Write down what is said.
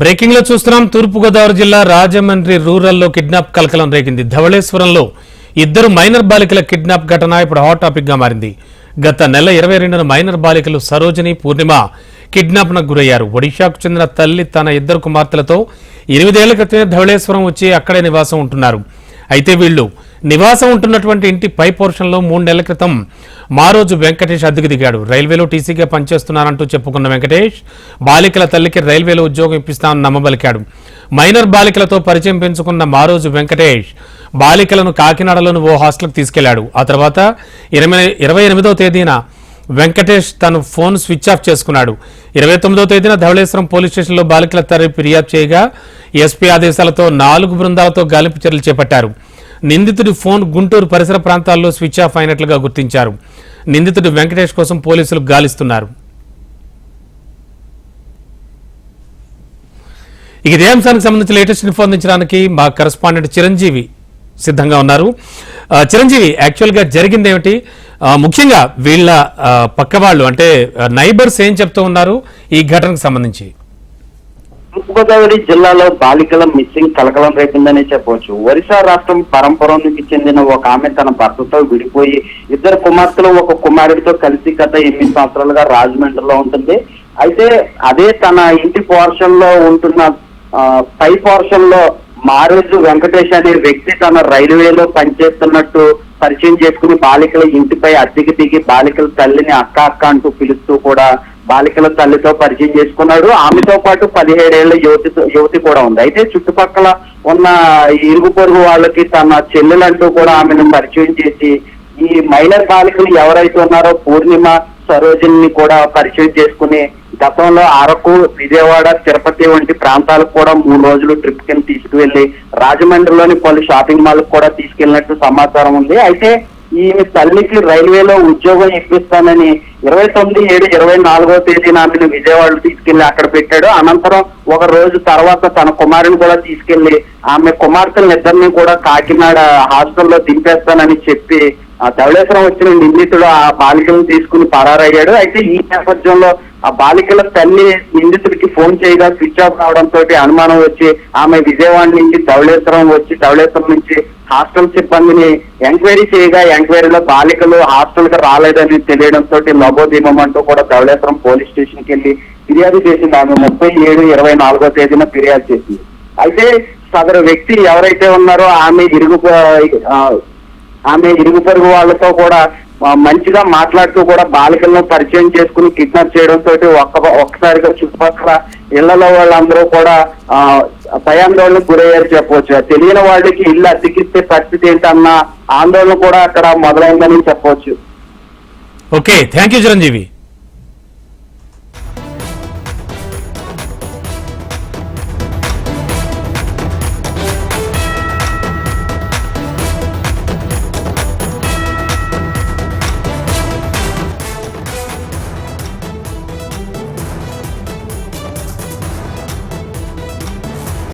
బ్రేకింగ్లో చూస్తున్నాం. తూర్పుగోదావరి జిల్లా రాజమండ్రి రూరల్లో కిడ్నాప్ కలకలం రేగింది. ధవళేశ్వరంలో ఇద్దరు మైనర్ బాలికల కిడ్నాప్ ఘటన ఇప్పుడు హాట్ టాపిక్గా మారింది. గత నెల ఇరవై రెండున మైనర్ బాలికలు సరోజిని పూర్ణిమ కిడ్నాప్నకు గురయ్యారు. ఒడిశాకు చెందిన తల్లి తన ఇద్దరు కుమార్తెలతో ఎనిమిదేళ్ళ క్రితమే ధవళేశ్వరం వచ్చి అక్కడే నివాసం ఉంటున్నారు. అయితే వీళ్ళు నివాసం ఉంటున్నటువంటి ఇంటి పై పోర్షన్లో మూడు నెలల క్రితం మారోజు వెంకటేష్ అద్దెకు దిగాడు. రైల్వేలో టీసీగా పనిచేస్తున్నానంటూ చెప్పుకున్న వెంకటేష్ బాలికల తల్లికి రైల్వేలో ఉద్యోగం ఇప్పిస్తానని నమ్మబలికాడు. మైనర్ బాలికలతో పరిచయం పెంచుకున్న మారోజు వెంకటేష్ బాలికలను కాకినాడలోని ఓ హాస్టల్కి తీసుకెళ్ళాడు. ఆ తర్వాత ఇరవై ఇరవై ఎనిమిదో తేదీన వెంకటేష్ తన ఫోన్ స్విచ్ ఆఫ్ చేసుకున్నాడు. ఇరవై తొమ్మిదో తేదీన ధవళేశ్వరం పోలీస్ స్టేషన్లో బాలికల తరపు ఫిర్యాదు చేయగా ఎస్పీ ఆదేశాలతో నాలుగు బృందాలతో గాలింపు చర్యలు చేపట్టారు. నిందితుడి ఫోన్ గుంటూరు పరిసర ప్రాంతాల్లో స్విచ్ ఆఫ్ అయినట్లుగా గుర్తించారు. నిందితుడు వెంకటేష్ కోసం పోలీసులు గాలిస్తున్నారు. ఇక ఇదే అంశానికి సంబంధించి లేటెస్ట్ ఇన్ఫో అందించడానికి మా కరస్పాండెంట్ చిరంజీవి సిద్ధంగా ఉన్నారు. చిరంజీవి యాక్చువల్గా జరిగింది ఏమిటి ముఖ్యంగా వీళ్ళ పక్క వాళ్ళు అంటే నైబర్స్ ఏం చెప్తూ ఉన్నారు ఈ ఘటనకు సంబంధించి? తూర్పుగోదావరి జిల్లాలో బాలికల మిస్సింగ్ కలకలం రేపిందని చెప్పవచ్చు. ఒరిస్సా రాష్ట్రం పరంపరం నుంచి చెందిన ఒక ఆమె తన భర్తతో విడిపోయి ఇద్దరు కుమార్తెలు ఒక కుమారుడితో కలిసి గత ఎనిమిది సంవత్సరాలుగా రాజమండ్రిలో ఉంటుంది. అయితే అదే తన ఇంటి పోర్షన్లో ఉంటున్న ఆ, పై పోర్షన్లో మారేజు వెంకటేష్ అనే వ్యక్తి తన రైల్వేలో పనిచేస్తున్నట్టు పరిచయం చేసుకుని బాలికల ఇంటిపై అద్దెకి దిగి బాలికల తల్లిని అక్క అక్క అంటూ పిలుస్తూ కూడా బాలికల తల్లితో పరిచయం చేసుకున్నాడు. ఆమెతో పాటు పదిహేడేళ్ళ యువతితో యువతి కూడా ఉంది. అయితే చుట్టుపక్కల ఉన్న ఇరుగు పొరుగు వాళ్ళకి తన చెల్లెలంటూ కూడా ఆమెను పరిచయం చేసి ఈ మైనర్ బాలికలు ఎవరైతే ఉన్నారో పూర్ణిమ సరోజని కూడా పరిచయం చేసుకుని గతంలో అరకు విజయవాడ తిరుపతి వంటి ప్రాంతాలకు కూడా మూడు రోజులు ట్రిప్ కింద తీసుకువెళ్ళి రాజమండ్రిలోని పలు షాపింగ్ మాల్ కూడా తీసుకెళ్ళినట్టు సమాచారం ఉంది. అయితే ఈమె తల్లికి రైల్వేలో ఉద్యోగం ఇప్పిస్తానని ఇరవై తొమ్మిది ఏడు ఇరవై నాలుగో తేదీన ఆమెను విజయవాడ తీసుకెళ్ళి అక్కడ పెట్టాడు. అనంతరం ఒక రోజు తర్వాత తన కుమారుని కూడా తీసుకెళ్ళి ఆమె కుమార్తెలను ఇద్దరిని కూడా కాకినాడ హాస్టల్లో దింపేస్తానని చెప్పి ఆ ధవళేశ్వరం వచ్చిన నిందితుడు ఆ బాలికలను తీసుకుని పరారయ్యాడు. అయితే ఈ నేపథ్యంలో ఆ బాలికల తల్లి నిందితుడికి ఫోన్ చేయగా స్విచ్ ఆఫ్ రావడంతో అనుమానం వచ్చి ఆమె విజయవాడ నుంచి ధవళేశ్వరం వచ్చి ధవళేశ్వరం నుంచి హాస్టల్ సిబ్బందిని ఎంక్వైరీ చేయగా ఎంక్వైరీలో బాలికలు హాస్టల్కి రాలేదని తెలియడంతో లబోదీపం అంటూ కూడా ధవళేశ్వరం పోలీస్ స్టేషన్కి వెళ్ళి ఫిర్యాదు చేసింది. ఆమె ముప్పై ఏడు ఇరవై నాలుగో తేదీన ఫిర్యాదు చేసింది. అయితే సదరు వ్యక్తి ఎవరైతే ఉన్నారో ఆమె ఇరుగు ఆ, ఆమె ఇరుగు పొరుగు వాళ్ళతో కూడా మంచిగా మాట్లాడుతూ కూడా బాలికలను పరిచయం చేసుకుని కిడ్నాప్ చేయడంతో ఒక్క ఒక్కసారిగా చుట్టుపక్కల ఇళ్ళలో వాళ్ళందరూ కూడా భయాందోళనకు గురయ్యారు చెప్పవచ్చు. తెలియని వాళ్ళకి ఇల్లు అతికిస్తే పరిస్థితి ఏంటన్న ఆందోళన కూడా అక్కడ మొదలైందని చెప్పవచ్చు. Okay thank you Chiranjeevi.